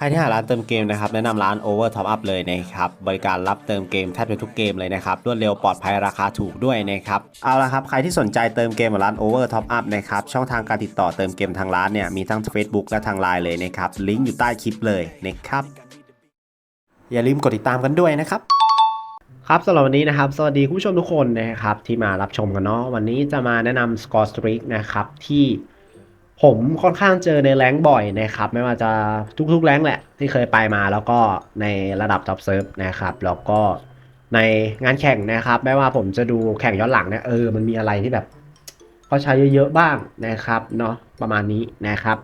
ใครที่หาร้านเติมเกมนะครับแนะนำร้าน Over Top Up เลยนะครับบริการรับเติมเกมแทบจะทุกเกมเลยนะครับรวดเร็วปลอดภัยราคาถูกด้วยนะครับเอาละครับใครที่สนใจเติมเกมกับร้าน Over Top Up นะครับช่องทางการติดต่อเติมเกมทางร้านเนี่ยมีทั้ง Facebook และทาง Line เลยนะครับลิงก์อยู่ใต้คลิปเลยนะครับอย่าลืมกดติดตามกันด้วยนะครับครับสำหรับวันนี้นะครับสวัสดีคุณผู้ชมทุกคนนะครับที่มารับชมกันเนาะวันนี้จะมาแนะนำ Score Streak นะครับที่ ผมค่อนข้างเจอในแรงบ่อยนะครับ ไม่ว่าจะทุกๆแรงแหละ ที่เคยไปมาแล้วก็ในระดับ Top Serve นะครับ แล้วก็ในงานแข่งนะครับ ไม่ว่าผมจะดูแข่งย้อนหลังเนี่ยเออมันมีอะไรที่แบบเขาใช้เยอะๆบ้างนะครับเนาะประมาณนี้นะครับ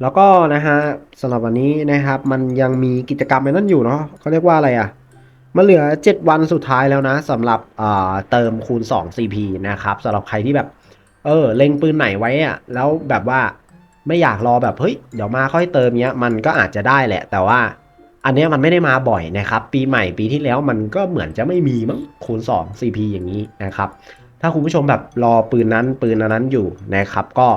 แล้วก็นะฮะสำหรับวันนี้นะครับ มันยังมีกิจกรรมในนั้นอยู่เนาะเขาเรียกว่าอะไรอะมันเหลือ 7 วันสุดท้ายแล้วนะสำหรับเอ่อเติมคูณ 2 CP นะครับสำหรับใครที่แบบ เออเล็งปืนไหนไว้อะแล้วแบบว่าไม่อยากรอแบบเฮ้ยเดี๋ยวมาค่อยเติมเนี้ยมันก็อาจจะได้แหละ แต่ว่า อันเนี้ยมันไม่ได้มาบ่อยนะครับ ปีใหม่ปีที่แล้วมันก็เหมือนจะไม่มีมั้งคูณ 2 CP อย่างนี้นะครับ ถ้าคุณผู้ชมแบบรอปืนนั้นปืนอนั้นอยู่นะครับ ก็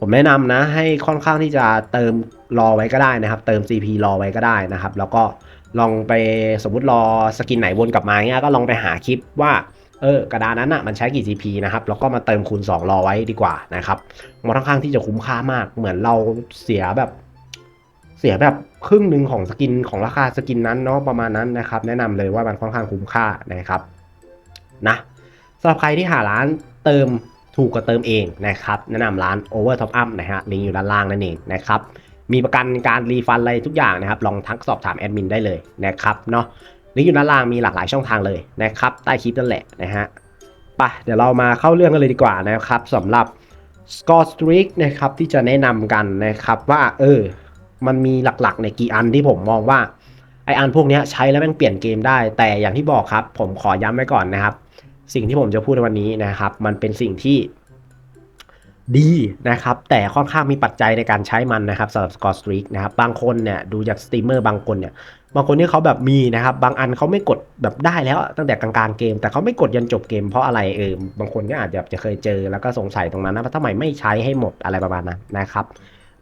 ผมแนะนำนะ ให้ค่อนข้างที่จะเติมรอไว้ก็ได้นะครับ เติม CP รอไว้ก็ได้นะครับ แล้วก็ลองไปสมมุติรอสกินไหนวนกลับมาเงี้ยก็ลองไปหาคลิปว่า เออกระดานนั้นอะมันใช้กี่ CP นะครับแล้วก็มาเติมคูณ 2 รอไว้ดีกว่านะครับมันค่อนข้างที่จะคุ้มค่ามาก เหมือนเราเสียแบบ เสียแบบครึ่งหนึ่งของสกินของราคาสกินนั้นเนาะประมาณนั้นนะครับ แนะนำเลยว่ามันค่อนข้างคุ้มค่านะครับนะสำหรับใครที่หาร้านเติมถูกกว่าเติมเองนะครับแนะนำร้าน Over Top Up นะฮะลิงก์อยู่ด้านล่างนั่นเองนะครับมีประกันการรีฟันอะไรทุกอย่างนะครับ ลองทักสอบถามแอดมินได้เลยนะครับเนาะ ลิงก์อยู่ด้านล่างมีหลากหลายช่องทางเลยนะครับใต้คลิปนั่นแหละนะฮะไปเดี๋ยวเรามาเข้าเรื่องกันเลยดีกว่านะครับสำหรับ Score Streak นะครับที่จะแนะนำกันนะครับว่าเออมันมีหลักๆในกี่อันที่ผมมองว่าไออันพวกนี้ใช้แล้วม่งเปลี่ยนเกมได้ แต่อย่างที่บอกครับ ผมขอย้ำไว้ก่อนนะครับ สิ่งที่ผมจะพูดในวันนี้นะครับ มันเป็นสิ่งที่ดีนะครับ แต่ค่อนข้างมีปัจจัยในการใช้มันนะครับสำหรับ Score Streak นะครับบางคนเนี่ยดูจากสตรีมเมอร์บางคนเนี่ยบางคนที่เขาแบบมีนะครับ บางอันเขาไม่กดแบบได้แล้วตั้งแต่กลางๆเกม แต่เขาไม่กดยันจบเกมเพราะอะไรเออบางคนก็อาจจะจะเคยเจอแล้วก็สงสัยตรงนั้นนะว่าทำไมไม่ใช้ให้หมดอะไรประมาณนั้นนะครับ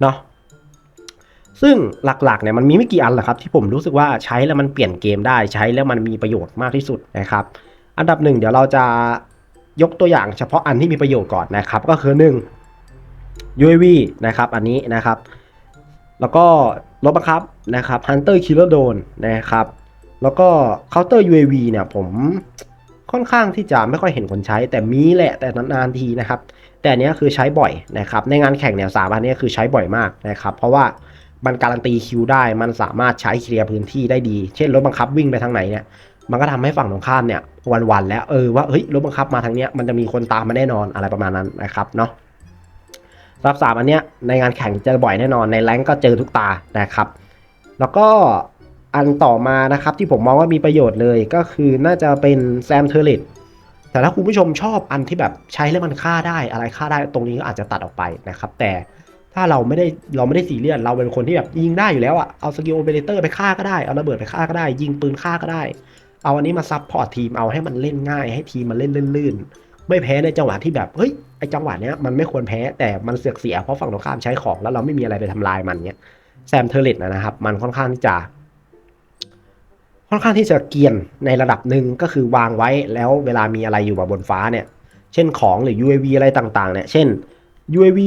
เนาะซึ่งหลักๆเนี่ยมันมีไม่กี่อันหรอกครับ ที่ผมรู้สึกว่าใช้แล้วมันเปลี่ยนเกมได้ใช้แล้วมันมีประโยชน์มากที่สุดนะครับ อันดับหนึ่งเดี๋ยวเราจะยกตัวอย่างเฉพาะอันที่มีประโยชน์ก่อนนะครับ ก็คือ 1 UAV นะครับอันนี้นะครับ แล้วก็รถบังคับนะครับ Hunter Killer Drone นะครับ แล้วก็ Counter UAV เนี่ยผมค่อนข้างที่จะไม่ค่อยเห็นคนใช้ แต่มีแหละแต่นานๆทีนะครับ แต่อันเนี้ยคือใช้บ่อยนะครับ ในงานแข่งเนี่ยสามอันนี้คือใช้บ่อยมากนะครับ เพราะว่ามันการันตีคิวได้ มันสามารถใช้เคลียร์พื้นที่ได้ดี เช่นรถบังคับวิ่งไปทางไหนเนี่ย มันก็ทำให้ฝั่งตรงข้ามเนี่ยวันๆแล้วเออว่าเฮ้ยรถบังคับมาทางเนี้ยมันจะมีคนตามมาแน่นอนอะไรประมาณนั้นนะครับเนาะ รับสามอันเนี้ยในงานแข่งเจอบ่อยแน่นอนในแรงก็เจอทุกตานะครับ แล้วก็อันต่อมานะครับที่ผมมองว่ามีประโยชน์เลยก็คือน่าจะเป็นแซมเทอร์เลตแต่ถ้าคุณผู้ชมชอบอันที่แบบใช้แล้วมันฆ่าได้อะไรฆ่าได้ตรงนี้ก็อาจจะตัดออกไปนะครับ แต่ถ้าเราไม่ได้เราไม่ได้ซีเรียสเราเป็นคนที่แบบยิงได้อยู่แล้วอะเอาสกิลโอเปอเรเตอร์ไปฆ่าก็ได้เอาระเบิดไปฆ่าก็ได้ ยิงปืนฆ่าก็ได้ เอาอันนี้มาซับพอร์ตทีมเอาให้มันเล่นง่ายให้ทีมมันเล่นลื่น ไม่แพ้ในจังหวะที่แบบเฮ้ยไอจังหวะเนี้ยมันไม่ควรแพ้แต่มันเสือกเสียเพราะฝั่งตรงข้ามใช้ของแล้วเราไม่มีอะไรไปทำลายมันเนี้ยแซมเทอร์เลตนะครับ มันค่อนข้างที่จะค่อนข้างที่จะเกียนในระดับหนึ่งก็คือวางไว้แล้วเวลามีอะไรอยู่บนฟ้าเนี่ย เช่นของหรือ UAV อะไรต่างๆเนี่ยเช่น UAV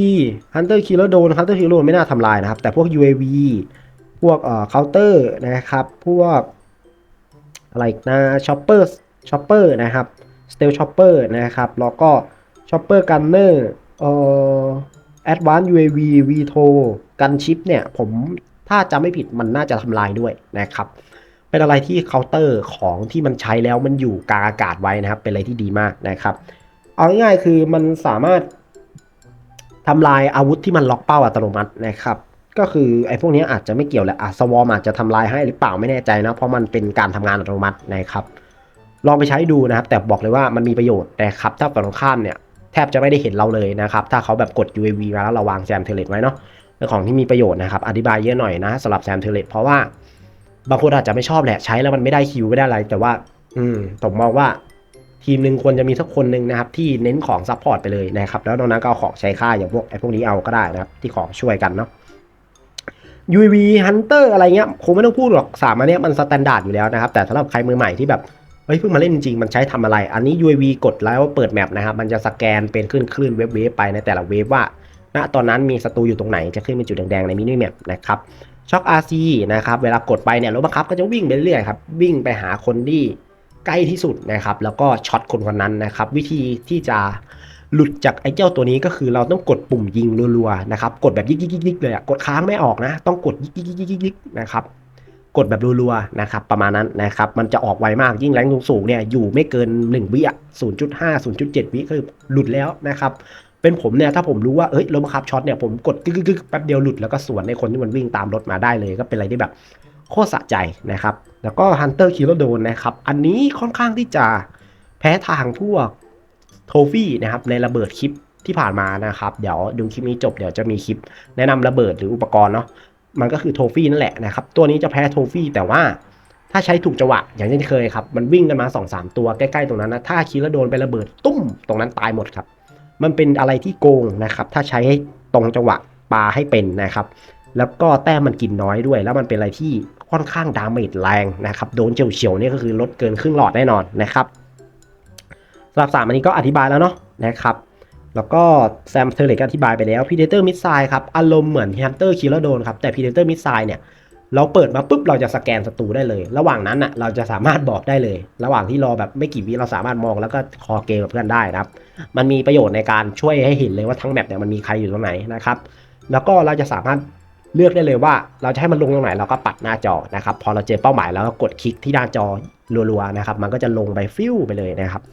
Hunter Killer Drone Hunter Killer Drone ไม่น่าทำลายนะครับ แต่พวก UAV พวกเอ่อ Counter นะครับ พวกอะไรนะ Chopper Chopper นะครับ Stealth Chopper นะครับ แล้วก็ Chopper Gunner เอ่อ Advanced UAV VTO Gunship เนี่ย ผมถ้าจำไม่ผิดมันน่าจะทำลายด้วยนะครับ เป็นอะไรที่เคาน์เตอร์ของที่มันใช้แล้วมันอยู่กลางอากาศไว้นะครับ เป็นอะไรที่ดีมากนะครับ เอาง่ายๆคือมันสามารถทำลายอาวุธที่มันล็อกเป้าอัตโนมัตินะครับก็คือไอ้พวกนี้อาจจะไม่เกี่ยวแหละอะสวอมอาจจะทำลายให้หรือเปล่าไม่แน่ใจนะ เพราะมันเป็นการทำงานอัตโนมัตินะครับ ลองไปใช้ดูนะครับ แต่บอกเลยว่ามันมีประโยชน์นะครับถ้าฝั่งตรงข้ามเนี่ยแทบจะไม่ได้เห็นเราเลยนะครับ ถ้าเขาแบบกด UAV มาแล้วเราวางแซมเทเลตไว้เนาะเป็นของที่มีประโยชน์นะครับ อธิบายเยอะหน่อยนะสำหรับแซมเทเลตเพราะว่าบางคนอาจจะไม่ชอบแหละใช้แล้วมันไม่ได้คิวไม่ได้อะไร แต่ว่า อืมผมมองว่าทีมหนึ่งควรจะมีสักคนหนึ่งนะครับ ที่เน้นของซัพพอร์ตไปเลยนะครับ แล้วนอกนั้นก็เอาของใช้ค่าอย่างพวกไอ้พวกนี้เอาก็ได้นะครับ ที่ของช่วยกันเนาะ UAV Hunter อะไรเงี้ยคงไม่ต้องพูดหรอกสามอันเนี้ยมันสแตนดาร์ดอยู่แล้วนะครับ แต่สำหรับใครมือใหม่ที่แบบ เฮ้ยเพิ่งมาเล่นจริงมันใช้ทำอะไร อันนี้ UAV กดแล้วเปิดแมปนะครับ มันจะสแกนเป็นขึ้นคลื่นเวฟเวฟไปในแต่ละเวฟว่า ณ ตอนนั้นมีศัตรูอยู่ตรงไหน จะขึ้นเป็นจุดแดงๆในมินิแมปนะครับช็อค RC นะครับ เวลากดไปเนี่ยรถบังคับก็จะวิ่งไปเรื่อยๆครับ วิ่งไปหาคนที่ใกล้ที่สุดนะครับ แล้วก็ช็อตคนคนนั้นนะครับ วิธีที่จะหลุดจากไอ้เจ้าตัวนี้ก็คือเราต้องกดปุ่มยิงรัวๆนะครับ กดแบบยิกๆๆเลยอะกดค้างไม่ออกนะ ต้องกดยิกๆๆๆนะครับ กดแบบรัวๆนะครับประมาณนั้นนะครับมันจะออกไวมากยิ่งแรงสูงๆเนี่ยอยู่ไม่เกิน 1 วิอะ0.5 0.7 วิคือหลุดแล้วนะครับเป็นผมเนี่ยถ้าผมรู้ว่าเอ้ยรถบังคับช็อตเนี่ยผมกดกึกกึกๆๆแป๊บเดียวหลุดแล้วก็สวนในคนที่มันวิ่งตามรถมาได้เลยก็เป็นอะไรที่แบบโคตรสะใจนะครับ แล้วก็ Hunter k i l l o d o n นะครับ อันนี้ค่อนข้างที่จะแพ้ทางพวกโทฟี่นะครับในระเบิดคลิปที่ผ่านมานะครับ เดี๋ยวดูคลิปนี้จบเดี๋ยวจะมีคลิปแนะนำระเบิดหรืออุปกรณ์เนาะ มันก็คือโทฟี่นั่นแหละนะครับ ตัวนี้จะแพ้โทฟี่แต่ว่าถ้าใช้ถูกจังหวะอย่างที่เคยครับ มันวิ่งกันมา2อสตัวใกล้ๆตรงนั้นนะ ถ้าคิดแล้วโดนไประเบิดตุ้มตรงนั้นตายหมดครับ มันเป็นอะไรที่โกงนะครับ ถ้าใช้ให้ตรงจังหวะปาให้เป็นนะครับ แล้วก็แต้มมันกินน้อยด้วย แล้วมันเป็นอะไรที่ค่อนข้างดาเมจแรงนะครับ โดนเฉียวๆนี่ก็คือลดเกินครึ่งหลอดแน่นอนนะครับสำหรับสามอันนี้ก็อธิบายแล้วเนาะนะครับ แล้วก็แซมเทอร์เลกก็อธิบายไปแล้ว Predator Missile ครับ อารมณ์เหมือน Hunter Killer Drone ครับ แต่ Predator Missile เนี่ย เราเปิดมาปุ๊บ เราจะสแกนศัตรูได้เลย ระหว่างนั้นอะเราจะสามารถบอกได้เลย ระหว่างที่รอแบบไม่กี่วิเราสามารถมองแล้วก็คอเกมกับเพื่อนได้นะครับ มันมีประโยชน์ในการช่วยให้เห็นเลยว่าทั้งแมปเนี่ยมันมีใครอยู่ตรงไหนนะครับ แล้วก็เราจะสามารถเลือกได้เลยว่าเราจะให้มันลงตรงไหนเราก็ปัดหน้าจอนะครับ พอเราเจอเป้าหมายแล้วก็กดคลิกที่หน้าจอรัวๆนะครับ มันก็จะลงไปฟิวไปเลยนะครับ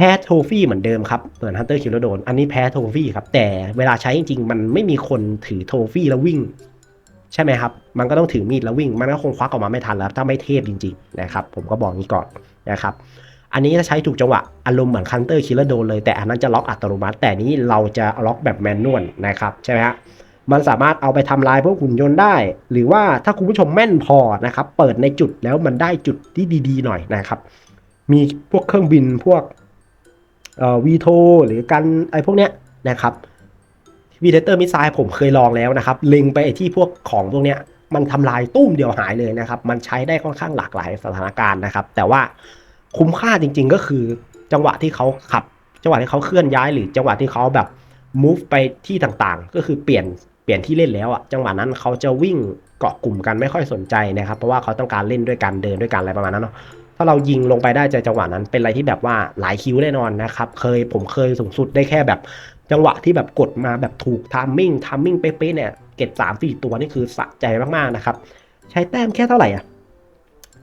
แพ้โทฟี่เหมือนเดิมครับเหมือน Hunter Killer Drone อันนี้แพ้โทฟี่ครับ แต่เวลาใช้จริงๆ มันไม่มีคนถือโทฟี่แล้ววิ่ง ใช่ไหมครับ มันก็ต้องถือมีดแล้ววิ่ง มันก็คงควักออกมาไม่ทันแล้วถ้าไม่เทพจริงๆนะครับผมก็บอกงี้ก่อนนะครับอันนี้จะใช้ถูกจังหวะอารมณ์เหมือน Hunter Killer Drone เลยแต่อันนั้นจะล็อกอัตโนมัติ แต่นี้เราจะล็อกแบบแมนนวลนะครับใช่ไหมฮะมันสามารถเอาไปทำลายพวกหุ่นยนต์ได้ หรือว่าถ้าคุณผู้ชมแม่นพอนะครับ เปิดในจุดแล้วมันได้จุดที่ดี ๆ หน่อยนะครับ มีพวกเครื่องบินพวก วีโทหรือกันไอ้พวกเนี้ยนะครับวีเดเตอร์มิสไซล์ผมเคยลองแล้วนะครับล็งไปไอ้ที่พวกของพวกเนี้ยมันทำลายตุ้มเดียวหายเลยนะครับ มันใช้ได้ค่อนข้างหลากหลายสถานการณ์นะครับ แต่ว่าคุ้มค่าจริง ๆ ก็คือจังหวะที่เขาขับ จังหวะที่เขาเคลื่อนย้าย หรือจังหวะที่เขาแบบ move ไปที่ต่างๆ ก็คือเปลี่ยนเปลี่ยนที่เล่นแล้วอะจังหวะนั้นเขาจะวิ่งเกาะกลุ่มกันไม่ค่อยสนใจนะครับ เพราะว่าเขาต้องการเล่นด้วยกันเดินด้วยกันอะไรประมาณนั้นเนาะ ถ้าเรายิงลงไปได้ใจจังหวะนั้น เป็นอะไรที่แบบว่าหลายคิวแน่นอนนะครับ เคยผมเคยสูงสุดได้แค่แบบจังหวะที่แบบกดมาแบบถูกทามมิ่งทามมิ่งเป๊ะๆเนี่ยเก็บสามสี่ตัวนี่คือสะใจมากๆนะครับ ใช้แต้มแค่เท่าไหร่อะ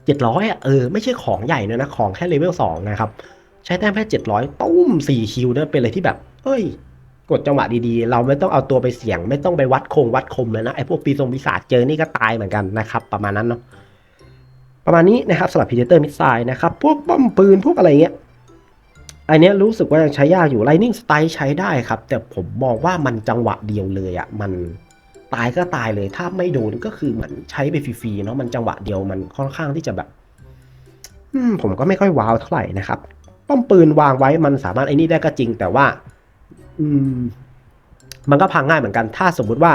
เจ็ดร้อยอะเออไม่ใช่ของใหญ่เนยนะของแค่เลเวลสองนะครับใช้แต้มแค่เจ็ดร้อยตุ้มสี่คิวเนี่ยเป็นอะไรที่แบบเฮ้ย กดจังหวะดีๆ เราไม่ต้องเอาตัวไปเสี่ยง ไม่ต้องไปวัดคงวัดคมเลยนะไอ้พวกปีศงปีศาจเจอนี่ก็ตายเหมือนกันนะครับ ประมาณนั้นเนาะ ประมาณนี้นะครับสำหรับ Predator Missile นะครับ พวกป้อมปืนพวกอะไรเงี้ยอันเนี้ยรู้สึกว่ายังใช้ยากอยู่ Lightning Strike ใช้ได้ครับ แต่ผมมองว่ามันจังหวะเดียวเลยอะ่ะมันตายก็ตายเลยถ้าไม่โดนก็คือเหมือนใช้ไปฟรีๆเนาะมันจังหวะเดียวมันค่อนข้างที่จะแบบมผมก็ไม่ค่อยว้าวเท่าไหร่นะครับ ป้อมปืนวางไว้มันสามารถไอ้นี่ได้ก็จริง แต่ว่า อืม มันก็พังง่ายเหมือนกัน ถ้าสมมุติว่า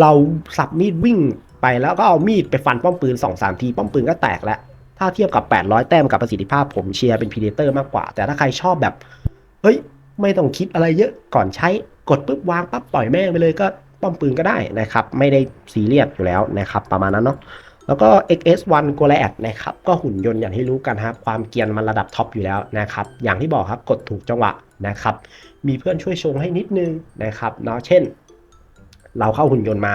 เราสับมีดวิ่ง ไปแล้วก็เอามีดไปฟันป้อมปืน2อสามทีป้อมปืนก็แตกแล้ว ถ้าเทียบกับ 800 แต้มกับประสิทธิภาพผมเชียร์เป็นพีเดเตอร์มากกว่า แต่ถ้าใครชอบแบบ เฮ้ย ไม่ต้องคิดอะไรเยอะก่อนใช้กดปุ๊บวางปั๊บปล่อยแม่งไปเลยก็ป้อมปืนก็ได้นะครับ ไม่ได้ซีเรียสอยู่แล้วนะครับ ประมาณนั้นเนาะแล้วก็ XS1 g o l a d นะครับ ก็หุ่นยนต์อย่างที่รู้กันครับความเกียนมันระดับท็อปอยู่แล้วนะครับ อย่างที่บอกครับกดถูกจังหวะนะครับ มีเพื่อนช่วยชงให้นิดนึงนะครับเนาะเช่น เราเข้าหุ่นยนต์มา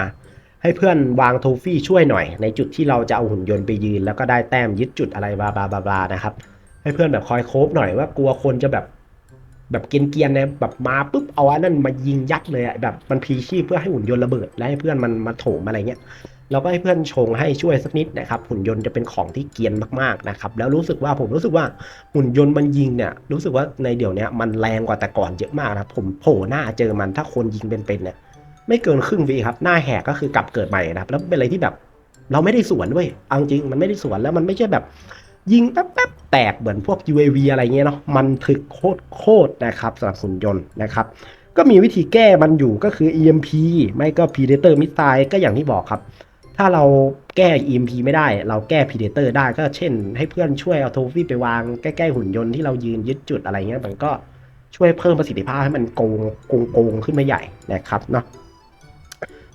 ให้เพื่อนวางโทฟี่ช่วยหน่อย ในจุดที่เราจะเอาหุ่นยนต์ไปยืน แล้วก็ได้แต้มยึดจุดอะไรบลาบลาบลาบลานะครับ ให้เพื่อนแบบคอยโคบหน่อยว่ากลัวคนจะแบบแบบเกรียนเนี่ยแบบมาปุ๊บเอาอันนั้นมายิงยัดเลยอะแบบมันพีชีพเพื่อให้หุ่นยนต์ระเบิด และให้เพื่อนมันมาโถมอะไรเงี้ยเราก็ให้เพื่อนชงให้ช่วยสักนิดนะครับหุ่นยนต์จะเป็นของที่เกียนมากๆนะครับแล้วรู้สึกว่าผมรู้สึกว่าหุ่นยนต์มันยิงเนี่ยรู้สึกว่าในเดี๋ยวนี้มันแรงกว่าแต่ก่อนเยอะมากนะครับผมโผล่หน้าเจอมันถ้าคนยิงเป็นๆเนี่ย ไม่เกินครึ่งวิครับ หน้าแหกก็คือกลับเกิดใหม่นะครับ แล้วเป็นอะไรที่แบบ เราไม่ได้สวนด้วยเอาจริงมันไม่ได้สวนแล้วมันไม่ใช่แบบ ยิงแป๊บๆแตกเหมือนพวก UAV อะไรเงี้ยเนาะมันถึกโคตรโคตรๆนะครับสำหรับหุ่นยนต์นะครับก็ก็มีวิธีแก้มันอยู่ก็คือ EMP ไม่ก็ Predator Missile ก็อย่างที่บอกครับ ถ้าเราแก้ EMP ไม่ได้ เราแก้ Predator ได้ก็เช่น ให้เพื่อนช่วยเอาโทฟี่ไปวางใกล้ๆหุ่นยนต์ที่เรายืนยึดจุดอะไรเงี้ยมันก็ช่วยเพิ่มประสิทธิภาพให้มันโกงโกงโกงขึ้นมาใหญ่นะครับเนาะ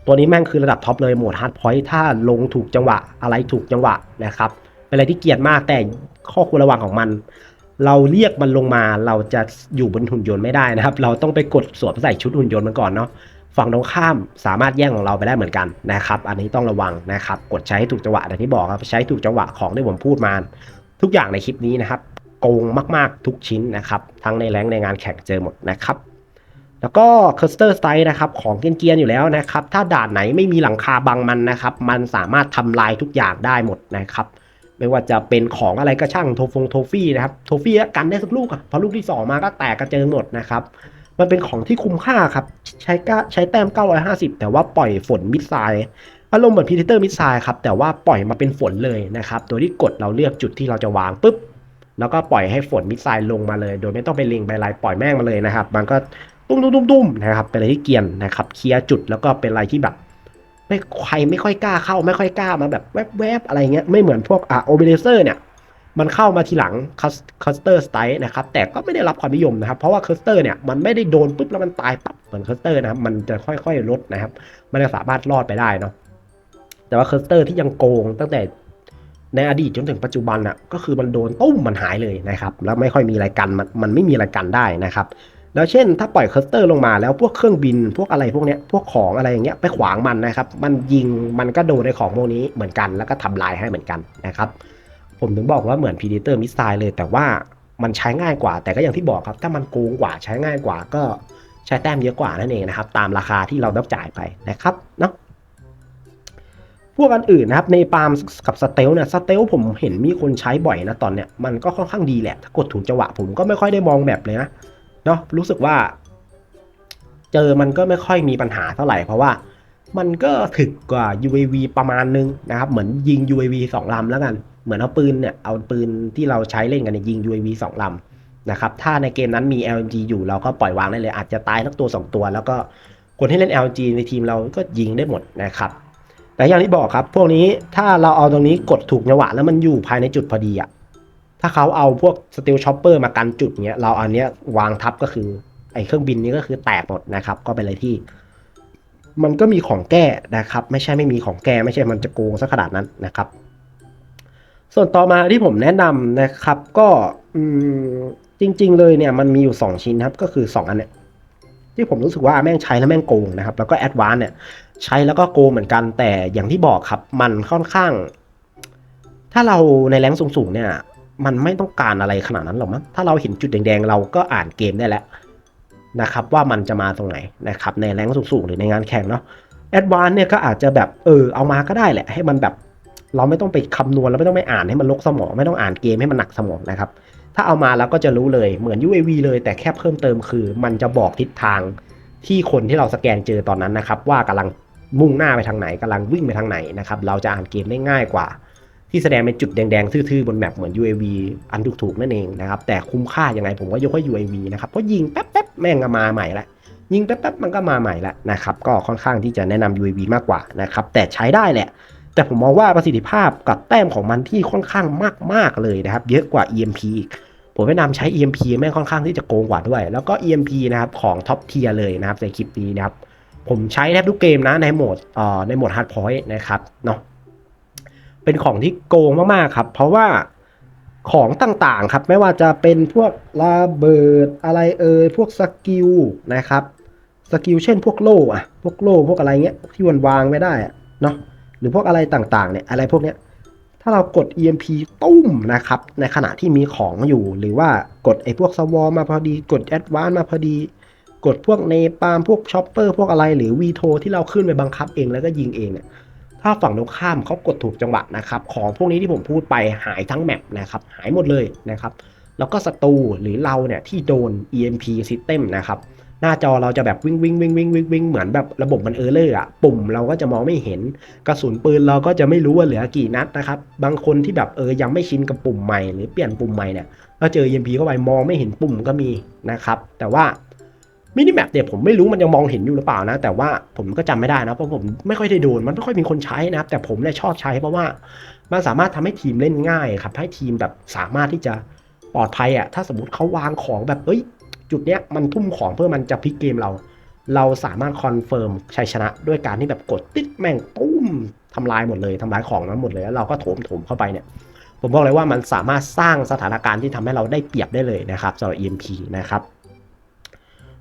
ตัวนี้แม่งคือระดับท็อปเลยโหมดฮาร์ดพอยต์ถ้าลงถูกจังหวะอะไรถูกจังหวะนะครับเป็นอะไรที่เกลียดมากแต่ข้อควรระวังของมัน เราเรียกมันลงมาเราจะอยู่บนหุ่นยนต์ไม่ได้นะครับ เราต้องไปกดสวมใส่ชุดหุ่นยนต์มันก่อนเนาะฝั่งตรงข้ามสามารถแย่งของเราไปได้เหมือนกันนะครับ อันนี้ต้องระวังนะครับ กดใช้ถูกจังหวะอย่างที่บอกครับใช้ถูกจังหวะของที่ผมพูดมา ทุกอย่างในคลิปนี้นะครับโกงมาก ๆ ทุกชิ้นนะครับ ทั้งในแรงในงานแข่งเจอหมดนะครับ แล้วก็คอสเตอร์สไตล์นะครับของเกรียนๆอยู่แล้วนะครับ ถ้าด่านไหนไม่มีหลังคาบังมันนะครับ มันสามารถทำลายทุกอย่างได้หมดนะครับไม่ว่าจะเป็นของอะไรก็ช่างโทฟงโทฟี่นะครับโทฟี่กันได้สักลูกอะพอลูกที่ 2 มาก็แตกกระเจิงหมดนะครับ มันเป็นของที่คุ้มค่าครับ ใช้ก้ใช้แต้ม 950 แต่ว่าปล่อยฝนมิดไซล์อารมณ์เหมือนพีเตอร์มิดไซล์ครับแต่ว่าปล่อยมาเป็นฝนเลยนะครับโดยที่กดเราเลือกจุดที่เราจะวางปุ๊บแล้วก็ปล่อยให้ฝนมิดไซล์ลงมาเลย โดยไม่ต้องไปลิงไปไลปล่อยแม่งมาเลยนะครับ มันก็ ตุ้มตุ้มตุ้มตุ้มนะครับเป็นอะไรที่เกียนนะครับเคลียร์จุดแล้วก็เป็นอะไรที่แบบไม่ใครไม่ค่อยกล้าเข้าไม่ค่อยกล้ามาแบบแวบๆอะไรเงี้ยไม่เหมือนพวกอะโอเบเ z เซอร์เนี่ยมันเข้ามาทีหลังคัสเตอร์สไตล์นะครับแต่ก็ไม่ได้รับความนิยมนะครับ เพราะว่าคัสเตอร์เนี่ยมันไม่ได้โดนปุ๊บแล้วมันตายปั๊บเหมือนคัสเตอร์นะครับมันจะค่อยๆลดนะครับ มันจะสามารถรอดไปได้เนาะแต่ว่าคัสเตอร์ที่ยังโกงตั้งแต่ในอดีตจนถึงปัจจุบันอะก็คือมันโดนตุ้มมันหายเลยนะครับ แล้วไม่ค่อยมีอะไรกันมันมันไม่มีอะไรกันได้นะครับ แล้วเช่น ถ้าปล่อยคัสเตอร์ลงมาแล้วพวกเครื่องบินพวกอะไรพวกเนี้ยพวกของอะไรอย่างเงี้ยไปขวางมันนะครับ มันยิงมันก็โดนในของพวกนี้เหมือนกันแล้วก็ทำลายให้เหมือนกันนะครับ ผมถึงบอกว่าเหมือน Predator Missile เลย แต่ว่ามันใช้ง่ายกว่า แต่ก็อย่างที่บอกครับ ถ้ามันโกงกว่าใช้ง่ายกว่าก็ใช้แต้มเยอะกว่านั่นเองนะครับ ตามราคาที่เราต้องจ่ายไปนะครับเนาะพวกอันอื่นนะครับในปาล์มกับสเตลเนี่ยสเตลผมเห็นมีคนใช้บ่อยนะตอนเนี้ยมันก็ค่อนข้างดีแหละถ้ากดถูกจังหวะผมก็ไม่ค่อยได้มองแบบเลยนะ เนาะรู้สึกว่า เจอมันก็ไม่ค่อยมีปัญหาเท่าไหร่เพราะว่ามันก็ถึกกว่า UAV ประมาณนึงนะครับ เหมือนยิง UAV 2ลำแล้วกัน เหมือนเอาปืนเนี่ยเอาปืนที่เราใช้เล่นกันเนี่ยยิง UAV 2ลำนะครับ ถ้าในเกมนั้นมี LMG อยู่เราก็ปล่อยวางได้เลย อาจจะตายทั้งตัว 2 ตัว แล้วก็คนที่เล่น LMG ในทีมเราก็ยิงได้หมดนะครับ แต่อย่างที่บอกครับ พวกนี้ถ้าเราเอาตรงนี้กดถูกจังหวะแล้วมันอยู่ภายในจุดพอดีอะ ถ้าเขาเอาพวกสติลช็อปเปอร์มากันจุดเนี้ยเราเอาเนี้ยวางทับก็คือไอ้เครื่องบินนี้ก็คือแตกหมดนะครับ ก็เป็นอะไรที่ มันก็มีของแก้นะครับ ไม่ใช่ไม่มีของแก้ไม่ใช่มันจะโกงซะขนาดนั้นนะครับ ส่วนต่อมาที่ผมแนะนำนะครับ ก็อืจริง ๆ เลยเนี่ยมันมีอยู่ 2 ชิ้นครับก็คือ 2 อันเนี่ยที่ผมรู้สึกว่าแม่งใช้แล้วแม่งโกงนะครับแล้วก็แอดวานเนี่ยใช้แล้วก็โกงเหมือนกันแต่อย่างที่บอกครับมันค่อนข้าง ถ้าเราในแรงสูงๆเนี่ย มันไม่ต้องการอะไรขนาดนั้นหรอกมั้งถ้าเราเห็นจุดแดงๆ เราก็อ่านเกมได้แล้วนะครับว่ามันจะมาตรงไหนนะครับในแรงสูงๆหรือในงานแข่งเนาะแอดวานเนี่ยก็อาจจะแบบเออเอามาก็ได้แหละ ให้มันแบบเราไม่ต้องไปคำนวณเราไม่ต้องไปอ่านให้มันลกสมอง ไม่ต้องอ่านเกมให้มันหนักสมองนะครับ ถ้าเอามาแล้วก็จะรู้เลยเหมือน UAV เลยแต่แค่เพิ่มเติมคือ มันจะบอกทิศทางที่คนที่เราสแกนเจอตอนนั้นนะครับ ว่ากำลังมุ่งหน้าไปทางไหนกำลังวิ่งไปทางไหนนะครับเราจะอ่านเกมได้ง่ายกว่า ที่แสดงเป็นจุดแดงๆทื่อๆบนแมปเหมือน UAV อันถูกๆนั่นเองนะครับ แต่คุ้มค่ายังไงผมก็ยกให้ UAV นะครับ เพราะยิงแป๊บๆ แม่งก็มาใหม่ละ ยิงแป๊บๆ มันก็มาใหม่ละนะครับ ก็ค่อนข้างที่จะแนะนำ UAV มากกว่านะครับ แต่ใช้ได้แหละ แต่ผมมองว่าประสิทธิภาพกับแต้มของมันที่ค่อนข้างมากๆเลยนะครับ เยอะกว่า EMP อีกผมแนะนำใช้ EMP แม่งค่อนข้างที่จะโกงกว่าด้วย แล้วก็ EMP นะครับของท็อปเทียเลยนะครับในคลิปนี้นะครับผมใช้แทบทุกเกมนะในโหมดเอ่อในโหมด Hard Point นะครับเนาะ เป็นของที่โกงมากๆครับ เพราะว่าของต่างๆครับ ไม่ว่าจะเป็นพวกระเบิดอะไรเอ่ยพวกสกิลนะครับสกิลเช่นพวกโล่อะพวกโล่พวกอะไรเงี้ยที่มันวางไม่ได้อะเนาะหรือพวกอะไรต่างๆเนี่ยอะไรพวกเนี้ยถ้าเรากด EMP ตุ้มนะครับ ในขณะที่มีของอยู่ หรือว่ากดไอ้พวกสวอมาพอดีกดแอดวานมาพอดี กดพวกเนปามพวกช็อปเปอร์พวกอะไรหรือวีโทที่เราขึ้นไปบังคับเองแล้วก็ยิงเองเนี่ย ถ้าฝั่งตรงข้ามเขากดถูกจังหวะนะครับ ของพวกนี้ที่ผมพูดไปหายทั้งแมปนะครับ หายหมดเลยนะครับ แล้วก็ศัตรูหรือเราเนี่ยที่โดน EMP system นะครับ หน้าจอเราจะแบบวิ่งวิ่งวิ่งวิ่งวิ่งวิ่งเหมือนแบบระบบมันเออร์เลอร์อะปุ่มเราก็จะมองไม่เห็น กระสุนปืนเราก็จะไม่รู้ว่าเหลือกี่นัดนะครับ บางคนที่แบบเออยังไม่ชินกับปุ่มใหม่หรือเปลี่ยนปุ่มใหม่เนี่ยก็เจอ EMP เข้าไปมองไม่เห็นปุ่มก็มีนะครับ แต่ว่า มินิแมปเนี่ยผมไม่รู้มันยังมองเห็นอยู่หรือเปล่านะ แต่ว่าผมก็จำไม่ได้นะเพราะผมไม่ค่อยได้โดนมันไม่ค่อยมีคนใช้นะครับ แต่ผมเนี่ยชอบใช้เพราะว่ามันสามารถทำให้ทีมเล่นง่ายครับ ให้ทีมแบบสามารถที่จะปลอดภัยอะ่ะถ้าสมมติเขาวางของแบบเอ้ย จุดเนี้ยมันทุ่มของเพื่อมันจะพลิกเกมเรา เราสามารถคอนเฟิร์มชัยชนะ ด้วยการที่แบบกดติ๊กแม่งตุ้มทำลายหมดเลยทำลายของนั้นหมดเลยแล้วเราก็โถมโถมเข้าไปเนี่ยผมบอกเลยว่ามันสามารถสร้างสถานการณ์ที่ทำให้เราได้เปรียบได้เลยนะครับสำหรับ EMP นะครับ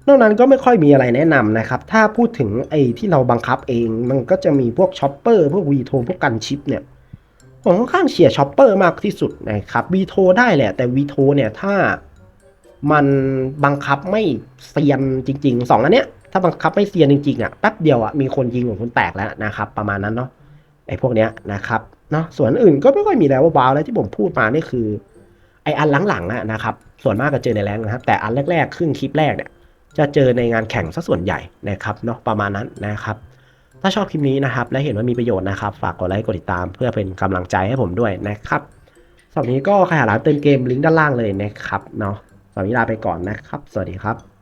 นอกนั้นก็ไม่ค่อยมีอะไรแนะนำนะครับ ถ้าพูดถึงไอ้ที่เราบังคับเอง มันก็จะมีพวกช็อปเปอร์พวกวีโทพวกกันชิปเนี่ยผมค่อนข้างเชียร์ช็อปเปอร์มากที่สุดนะครับวีโทได้แหละ แต่วีโทเนี่ยถ้ามันบังคับไม่เซียนจริงๆสองอันเนี้ยถ้าบังคับไม่เซียนจริงๆอะแป๊บเดียวอะมีคนยิงของคุณแตกแล้วนะครับ ประมาณนั้นเนาะไอ้พวกเนี้ยนะครับเนาะส่วนอื่นก็ไม่ค่อยมีแล้วว้าวแล้วที่ผมพูดมานี่คือ ไออันหลังๆนะครับ ส่วนมากก็เจอในแรงนะครับ แต่อันแรกๆครึ่งคลิปแรกเนี่ย จะเจอในงานแข่งซะส่วนใหญ่นะครับเนาะประมาณนั้นนะครับ ถ้าชอบคลิปนี้นะครับ และเห็นว่ามีประโยชน์นะครับ ฝากกดไลค์กดติดตามเพื่อเป็นกำลังใจให้ผมด้วยนะครับสำหรับนี้ก็ใครหาร้านเติมเกมลิงก์ด้านล่างเลยนะครับเนาะสำหรับนี้ลาไปก่อนนะครับ สวัสดีครับ